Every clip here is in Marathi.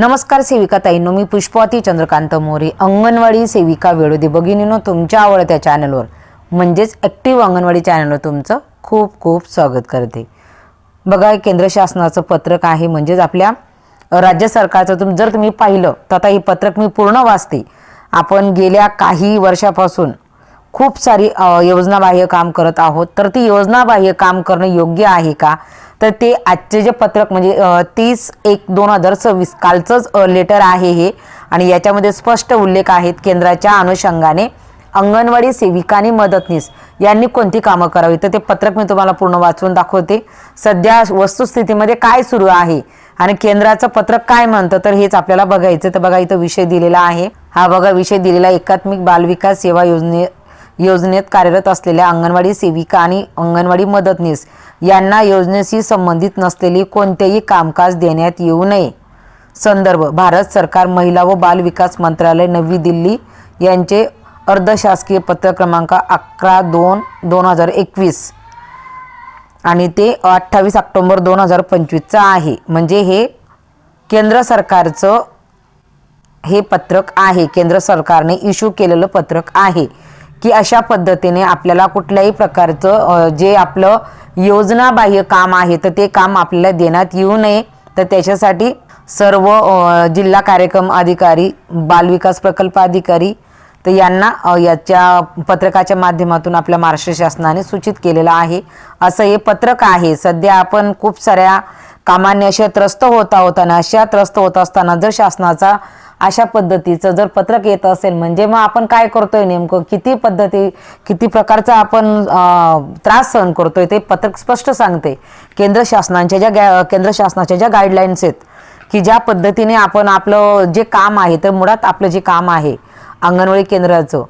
नमस्कार सेविका ताईंनो मी पुष्पवती चंद्रकांत मोरे अंगणवाडी सेविका वेळोदे. भगिनीनो तुमच्या आवडत्या चॅनलवर म्हणजेच ॲक्टिव्ह अंगणवाडी चॅनलवर तुमचं खूप खूप स्वागत करते. बघा केंद्र शासनाचं पत्रक आहे म्हणजेच आपल्या राज्य सरकारचं. तुम जर तुम्ही पाहिलं तर आता हे पत्रक मी पूर्ण वाचते. आपण गेल्या काही वर्षापासून खूप सारी योजनाबाह्य काम करत आहोत. तर ती योजनाबाह्य काम करणं योग्य आहे का? तर ते आजचे जे पत्रक म्हणजे तीस एक दोन हजार सव्वीस कालचंच लेटर आहे हे. आणि याच्यामध्ये स्पष्ट उल्लेख आहेत केंद्राच्या अनुषंगाने अंगणवाडी सेविका आणि मदतनीस यांनी कोणती कामं करावी? तर ते पत्रक मी तुम्हाला पूर्ण वाचून दाखवते. सध्या वस्तुस्थितीमध्ये काय सुरू आहे? आणि केंद्राचं पत्रक काय म्हणतं? तर हेच आपल्याला बघायचं तर बघा इथं विषय दिलेला आहे. हा बघा विषय दिलेला एकात्मिक बालविकास सेवा योजने योजनेत कार्यरत असलेल्या अंगणवाडी सेविका आणि अंगणवाडी मदतनीस यांना योजनेशी संबंधित नसलेली कोणतेही कामकाज देण्यात येऊ नये. संदर्भ भारत सरकार महिला व बाल विकास मंत्रालय नवी दिल्ली यांचे अर्धशासकीय पत्र क्रमांक अकरा दोन दोन हजार एकवीस. आणि ते अठ्ठावीस ऑक्टोबर दोन हजार पंचवीसचं आहे. म्हणजे हे केंद्र सरकारचं हे पत्रक आहे. केंद्र सरकारने इश्यू केलेलं पत्रक आहे. की अशा पद्धतीने आपल्याला कुठल्याही प्रकारचं जे आपलं योजनाबाह्य काम आहे तर ते काम आपल्याला देण्यात येऊ नये. तर त्याच्यासाठी सर्व जिल्हा कार्यक्रम अधिकारी बालविकास प्रकल्प अधिकारी तर यांना याच्या पत्रकाच्या माध्यमातून आपल्या महाराष्ट्र शासनाने सूचित केलेलं आहे. असं हे पत्रक आहे. सध्या आपण खूप साऱ्या कामांनी अशा त्रस्त होता होताना अशा त्रस्त होत असताना जर शासनाचा अशा पद्धतीचं जर पत्रक येत असेल म्हणजे मग आपण काय करतोय नेमकं? किती पद्धती किती प्रकारचा आपण त्रास सहन करतोय ते पत्रक स्पष्ट सांगते. केंद्र शासनाच्या ज्या गॅ केंद्र शासनाच्या ज्या गाईडलाईन्स आहेत की ज्या पद्धतीने आपण आपलं जे काम आहे तर मुळात आपलं जे काम आहे अंगणवाडी केंद्राचं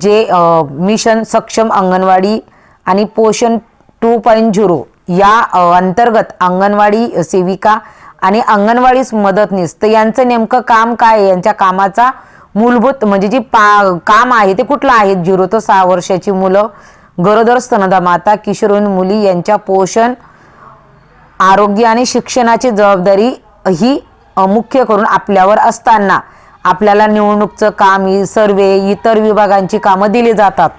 जे मिशन सक्षम अंगणवाडी आणि पोषण टू पॉईंट झिरो या अंतर्गत अंगणवाडी सेविका आणि अंगणवाडीस मदतनीस तर यांचं नेमकं काम काय आहे? यांच्या कामाचा मूलभूत म्हणजे जी पा काम आहे ते कुठलं आहे? झिरो ते सहा वर्षाची मुलं गरोदर स्तनदा माता किशोरवयीन मुली यांच्या पोषण आरोग्य आणि शिक्षणाची जबाबदारी ही मुख्य करून आपल्यावर असताना आपल्याला निवडणूकचं काम सर्वे इतर विभागांची कामं दिली जातात.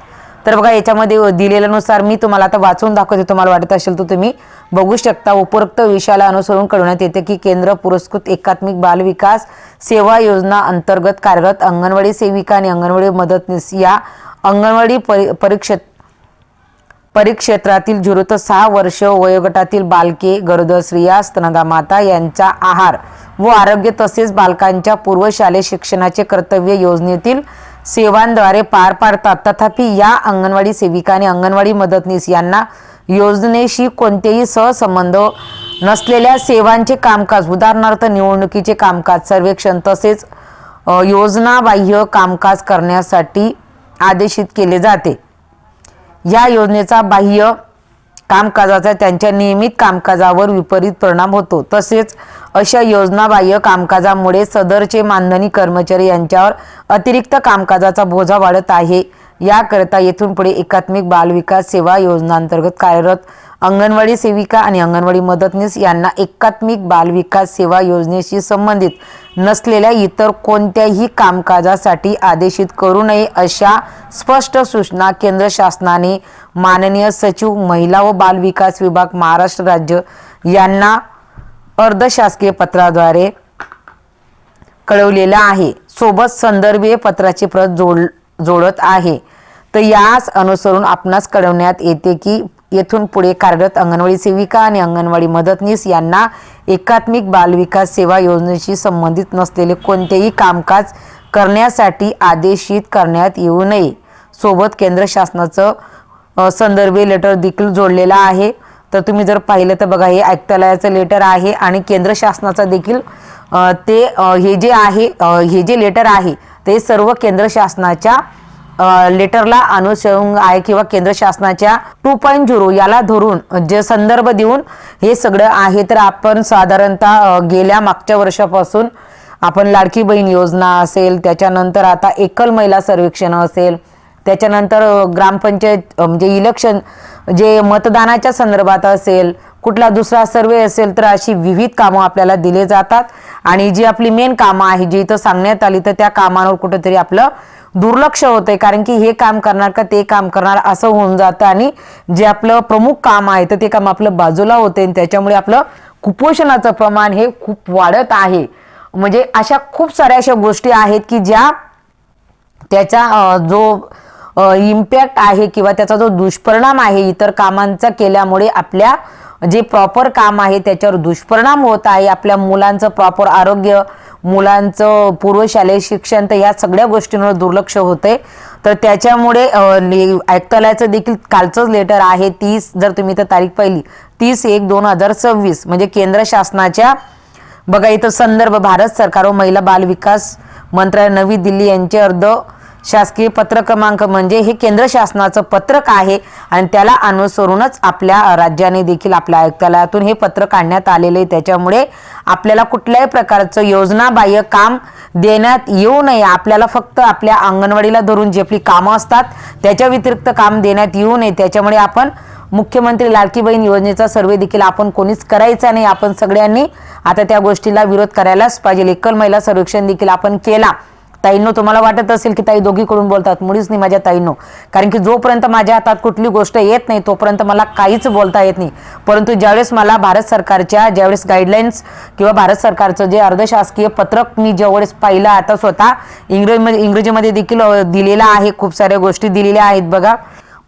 तर बघा याच्यामध्ये दिलेल्यानुसार मी तुम्हाला आता वाचून दाखवते तुम्हाला वाटत असेल तर तुम्ही बघू शकता. उपरोक्त विषयाला अनुसरून कळवण्यात येते की केंद्र पुरस्कृत एकात्मिक बालविकास सेवा योजना अंतर्गत कार्यरत अंगणवाडी सेविका आणि अंगणवाडी मदतनीस या अंगणवाडी परि परीक्षेत परिक्षेत्रातील झिरो ते सहा वर्ष वयोगटातील बालके गरोदर स्त्रिया स्तनदा माता यांचा आहार व आरोग्य तसेच बालकांच्या पूर्वशालेय शिक्षणाचे कर्तव्य योजनेतील सेवांद्वारे पार पाडतात. तथापि या अंगणवाडी सेविका आणि अंगणवाडी मदतनीस यांना योजनेशी कोणतेही सहसंबंध नसलेल्या सेवांचे कामकाज उदाहरणार्थ निवडणुकीचे कामकाज सर्वेक्षण तसेच योजनाबाह्य कामकाज करण्यासाठी आदेशित केले जाते. या योजनेचा बाह्य कामकाजाचा त्यांच्या नियमित कामकाजावर विपरीत परिणाम होतो. तसेच अशा योजनाबाह्य कामकाजामुळे सदरचे मानधनी कर्मचारी यांच्यावर अतिरिक्त कामकाजाचा बोजा वाढत आहे. याकरता येथून पुढे एकात्मिक बालविकास सेवा योजनांतर्गत कार्यरत अंगणवाडी सेविका आणि अंगणवाडी मदतनीस यांना एकात्मिक बालविकास सेवा योजनेशी संबंधित नसलेल्या इतर कोणत्याही कामकाजासाठी आदेशित करू नये अशा स्पष्ट सूचना केंद्र शासनाने माननीय सचिव महिला व बाल विकास विभाग महाराष्ट्र राज्य यांना अर्धशासकीय पत्राद्वारे कळवलेलं आहे. सोबत संदर्भीय पत्राची प्रत जोड जोडत आहे. तर यास अनुसरून आपणास कळवण्यात येते की येथून पुढे कार्यरत अंगणवाडी सेविका आणि अंगणवाडी मदतनीस यांना एकात्मिक बालविकास सेवा योजनेशी संबंधित नसलेले कोणतेही कामकाज करण्यासाठी आदेशित करण्यात येऊ नये. सोबत केंद्र शासनाचं अ, लेटर देखील जोडलेला आहे. तर तुम्ही जर पाहिलं तर बघा हे आयुक्तालयाचं लेटर आहे आणि केंद्र शासनाचा देखील ते हे जे आहे हे जे लेटर आहे ते सर्व केंद्र शासनाच्या लेटरला अनुसरून आहे किंवा केंद्र शासनाच्या टू पॉईंट झिरो याला धरून जे संदर्भ देऊन हे सगळं आहे. तर आपण साधारणतः गेल्या मागच्या वर्षापासून आपण लाडकी बहीण योजना असेल त्याच्यानंतर आता एकल महिला सर्वेक्षण असेल त्याच्यानंतर ग्रामपंचायत म्हणजे इलेक्शन जे मतदानाच्या संदर्भात असेल कुठला दुसरा सर्वे असेल तर अशी विविध कामं आपल्याला दिले जातात. आणि जी आपली मेन कामं आहे जी इथं सांगण्यात आली तर त्या कामांवर कुठेतरी आपलं दुर्लक्ष होतंय. कारण की हे काम करणार का ते काम करणार असं होऊन जातं. आणि जे आपलं प्रमुख काम आहे तर ते काम आपलं बाजूला होते आणि त्याच्यामुळे आपलं कुपोषणाचं प्रमाण हे खूप वाढत आहे. म्हणजे अशा खूप साऱ्या अशा गोष्टी आहेत की ज्या त्याचा जो इम्पॅक्ट आहे किंवा त्याचा जो दुष्परिणाम आहे इतर कामांचा केल्यामुळे आपल्या जे प्रॉपर काम आहे त्याच्यावर दुष्परिणाम होत आहे. आपल्या मुलांचं प्रॉपर आरोग्य मुलांचं पूर्वशालेय शिक्षण तर या सगळ्या गोष्टींवर दुर्लक्ष होते तर त्याच्यामुळे अ, देखील कालचंच लेटर आहे. तीस जर तुम्ही तर तारीख पाहिली तीस एक दोन हजार सव्वीस म्हणजे केंद्र शासनाच्या बघा इथं संदर्भ भारत सरकार व महिला बाल विकास मंत्रालय नवी दिल्ली यांचे अर्ध शासकीय पत्र क्रमांक म्हणजे हे केंद्र शासनाचं पत्रक आहे आणि त्याला अनुसरूनच आपल्या राज्याने देखील आपल्या आयुक्तालयातून हे पत्र काढण्यात आलेले आहे. त्याच्यामुळे आपल्याला कुठल्याही प्रकारचं योजनाबाह्य काम देण्यात येऊ नये. आपल्याला फक्त आपल्या अंगणवाडीला धरून जी आपली कामं असतात त्याच्या व्यतिरिक्त काम देण्यात येऊ नये. त्याच्यामुळे आपण मुख्यमंत्री लाडकी बहीण योजनेचा सर्वे देखील आपण कोणीच करायचा नाही. आपण सगळ्यांनी आता त्या गोष्टीला विरोध करायलाच पाहिजे. एकल महिला सर्वेक्षण देखील आपण केला. ताईंनो तुम्हाला वाटत असेल की ताई दोघीकडून बोलतात. मुळीच नाही माझ्या ताईंनो. कारण की जोपर्यंत माझ्या हातात कुठली गोष्ट येत नाही तोपर्यंत मला काहीच बोलता येत नाही. परंतु ज्यावेळेस मला भारत सरकारच्या ज्यावेळेस गाईडलाईन्स किंवा भारत सरकारचं जे अर्धशासकीय पत्रक मी ज्यावेळेस पाहिलं आता स्वतः इंग्रजीमध्ये इंग्रजीमध्ये देखील दिलेलं आहे. खूप साऱ्या गोष्टी दिलेल्या आहेत बघा.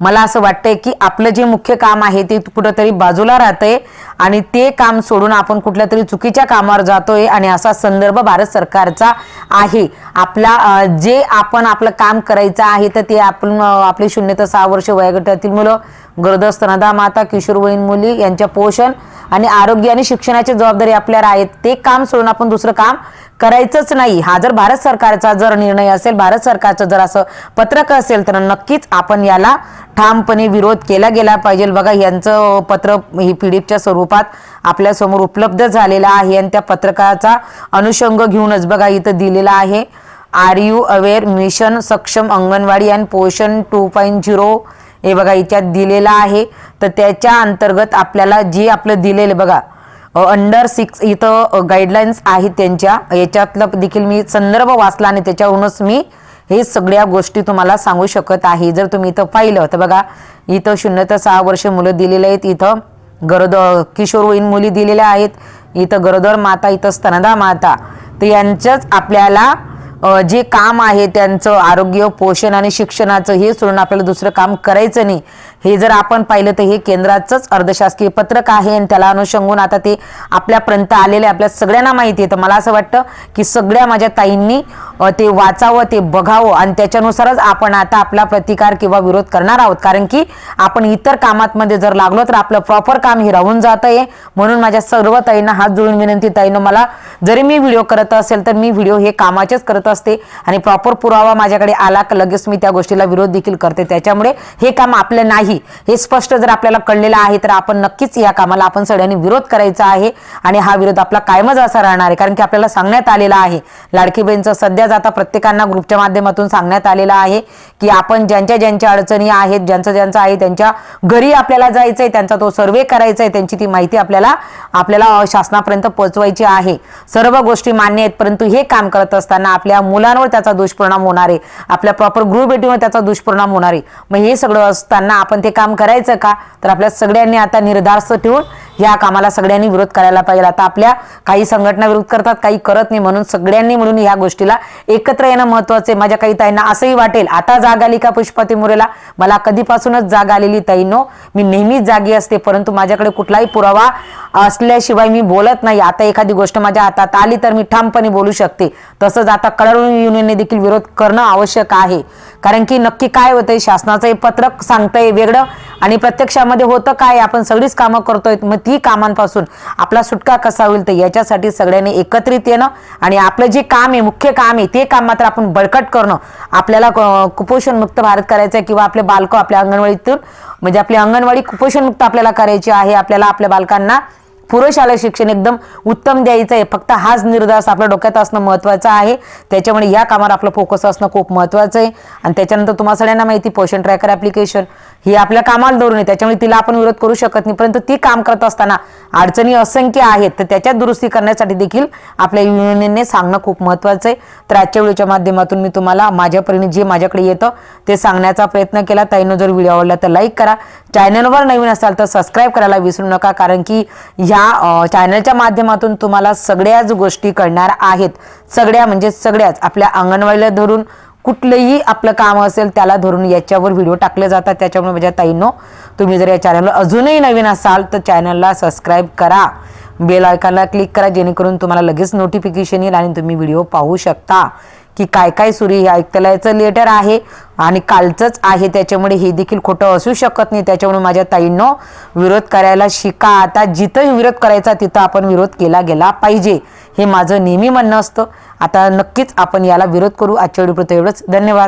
मला असं वाटतंय की आपलं जे मुख्य काम आहे ते कुठंतरी बाजूला राहतंय आणि ते काम सोडून आपण कुठल्या तरी चुकीच्या कामावर जातोय आणि असा संदर्भ भारत सरकारचा आहे. आपला जे आपण आपलं काम करायचं आहे तर ते आपण आपले शून्य ते सहा वर्ष वयोगटातील मुलं गरोदर स्तनदा माता किशोरवयीन मुली यांच्या पोषण आणि आरोग्य आणि शिक्षणाची जबाबदारी आपल्याला आहेत ते काम सोडून आपण दुसरं काम करायचंच नाही. हा जर भारत सरकारचा जर निर्णय असेल भारत सरकारचं जर असं पत्रक असेल तर नक्कीच आपण याला ठामपणे विरोध केला गेला पाहिजे. बघा यांचं पत्र ही पी डी एफच्या स्वरूपात आपल्यासमोर उपलब्ध झालेलं आहे आणि त्या पत्रकाचा अनुषंग घेऊनच बघा इथं दिलेला आहे. R you aware mission Saksham Anganwadi and Poshan two point zero हे बघा याच्यात दिलेलं आहे. तर त्याच्या अंतर्गत आपल्याला जे आपलं दिलेलं बघा अंडर सिक्स इथं गाईडलाईन्स आहेत त्यांच्या. याच्यातलं देखील मी संदर्भ वाचला आणि त्याच्यावरूनच मी हे सगळ्या गोष्टी तुम्हाला सांगू शकत आहे. जर तुम्ही इथं पाहिलं तर बघा इथं शून्य ते सहा वर्ष मुलं दिलेली आहेत. इथं गरोदर किशोरवयीन मुली दिलेल्या आहेत. इथं गरोदर माता इथं स्तनदा माता. तर यांचंच आपल्याला जे काम आहे त्यांचं आरोग्य पोषण आणि शिक्षणाचं हे सोडून आपल्याला दुसरं काम करायचं नाही. हे जर आपण पाहिलं तर हे केंद्राचंच अर्धशासकीय पत्रक आहे आणि त्याला अनुषंगून आता ते आपल्यापर्यंत आलेले आपल्या सगळ्यांना माहिती आहे. तर मला असं वाटतं की सगळ्या माझ्या ताईंनी ते वाचावं ते बघावं आणि त्याच्यानुसारच आपण आता आपला प्रतिकार किंवा विरोध करणार आहोत. कारण की आपण इतर कामांमध्ये जर लागलो तर आपलं प्रॉपर काम हे राहून जात आहे म्हणून माझ्या सर्व ताईंना हात जोडून विनंती ताईनं मला जरी मी व्हिडिओ करत असेल तर मी व्हिडिओ हे कामाचेच करत असते आणि प्रॉपर पुरावा माझ्याकडे आला का लगेच मी त्या गोष्टीला विरोध देखील करते. त्याच्यामुळे हे काम आपलं नाही हे स्पष्ट जर आपल्याला कळलेलं आहे तर आपण नक्कीच या कामाला आपण सगळ्यांनी विरोध करायचा आहे आणि हा विरोध आपला कायमच असा राहणार आहे कारण की आपल्याला सांगण्यात आलेला आहे. लाडकी बहीणचं सध्याच आता प्रत्येकांना ग्रुपच्या माध्यमातून सांगण्यात आलेलं आहे की आपण ज्यांच्या ज्यांच्या अडचणी आहेत ज्यांचं ज्यांचं आहे त्यांच्या घरी आपल्याला जायचंय त्यांचा तो सर्वे करायचा आहे त्यांची ती माहिती आपल्याला आपल्याला शासनापर्यंत पोहोचवायची आहे. सर्व गोष्टी मान्य आहेत परंतु हे काम करत असताना आपल्या मुलांवर त्याचा दुष्परिणाम होणार आहे. आपल्या प्रॉपर गृहभेटीवर त्याचा दुष्परिणाम होणार आहे. मग हे सगळं असताना आपण ते काम करायचं का? तर आपल्या सगळ्यांनी आता निर्धास्त ठेवून या कामाला सगळ्यांनी विरोध करायला पाहिजे. आता आपल्या काही संघटना विरोध करतात काही करत नाही म्हणून सगळ्यांनी म्हणून या गोष्टीला एकत्र येणं महत्वाचं आहे. माझ्या काही ताईंना असंही वाटेल. आता जाग आली का पुष्पाती मुरेला? मला कधीपासूनच जाग आलेली ताईंनो मी नेहमीच जागी असते परंतु माझ्याकडे कुठलाही पुरावा असल्याशिवाय मी बोलत नाही. आता एखादी गोष्ट माझ्या हातात आली तर मी ठामपणे बोलू शकते. तसंच आता कळवळू युनियनने देखील विरोध करणं आवश्यक आहे. कारण की नक्की काय होतंय शासनाचं हे पत्रक सांगतंय वेगळं आणि प्रत्यक्षामध्ये होतं काय आपण सगळीच कामं करतोय मग ती कामांपासून आपला सुटका कसा होईल तर याच्यासाठी सगळ्यांनी एकत्रित येणं आणि आपलं जे काम आहे मुख्य काम आहे ते काम मात्र आपण बळकट करणं. आपल्याला कुपोषण मुक्त भारत करायचं आहे किंवा आपले बालकं आपल्या अंगणवाडीतून म्हणजे आपली अंगणवाडी कुपोषण मुक्त आपल्याला करायची आहे आपल्याला आपल्या बालकांना पुरुषाला शिक्षण एकदम उत्तम द्यायचं आहे. फक्त हाच निर्धार आपल्या डोक्यात असणं महत्त्वाचं आहे. त्याच्यामुळे या कामावर आपलं फोकस असणं खूप महत्त्वाचं आहे. आणि त्याच्यानंतर तुम्हाला सगळ्यांना माहिती पोषण ट्रॅकर ॲप्लिकेशन ही आपल्या कामाला धरून आहे. त्याच्यामुळे तिला आपण विरोध करू शकत नाही. परंतु ती काम करत असताना अडचणी असंख्य आहेत तर त्याच्यात दुरुस्ती करण्यासाठी देखील आपल्या युनियनने सांगणं खूप महत्त्वाचं आहे. तर आजच्या व्हिडिओच्या माध्यमातून मी तुम्हाला माझ्या परीने जे माझ्याकडे येतं ते सांगण्याचा प्रयत्न केला. ताईनं जर व्हिडिओ आवडला तर लाईक करा. चॅनलवर नवीन असाल तर सबस्क्राईब करायला विसरू नका कारण की ह्या चॅनलच्या माध्यमातून तुम्हाला सगळ्याच गोष्टी कळणार आहेत. सगळ्या म्हणजे सगळ्याच. आपल्या अंगणवाडीला धरून कुठलंही आपलं काम असेल त्याला धरून याच्यावर व्हिडिओ टाकले जातात. त्याच्यामुळे माझ्या ताईंनो तुम्ही जर या चॅनलवर अजूनही नवीन असाल तर चॅनलला सबस्क्राईब करा. बेल आयकॉनला क्लिक करा जेणेकरून तुम्हाला लगेच नोटिफिकेशन येईल आणि तुम्ही व्हिडिओ पाहू शकता. की काय काय सुरी आहे हे लेटर आहे आणि कालचंच आहे त्याच्यामुळे हे देखील खोटं असू शकत नाही. त्याच्यामुळे माझ्या ताईंनो विरोध करायला शिका. आता जिथं विरोध करायचा तिथं आपण विरोध केला गेला पाहिजे. हे माझं नेहमी म्हणणं असतं. आता नक्कीच आपण याला विरोध करू. आजच्या व्हिडिओ एवढंच. धन्यवाद.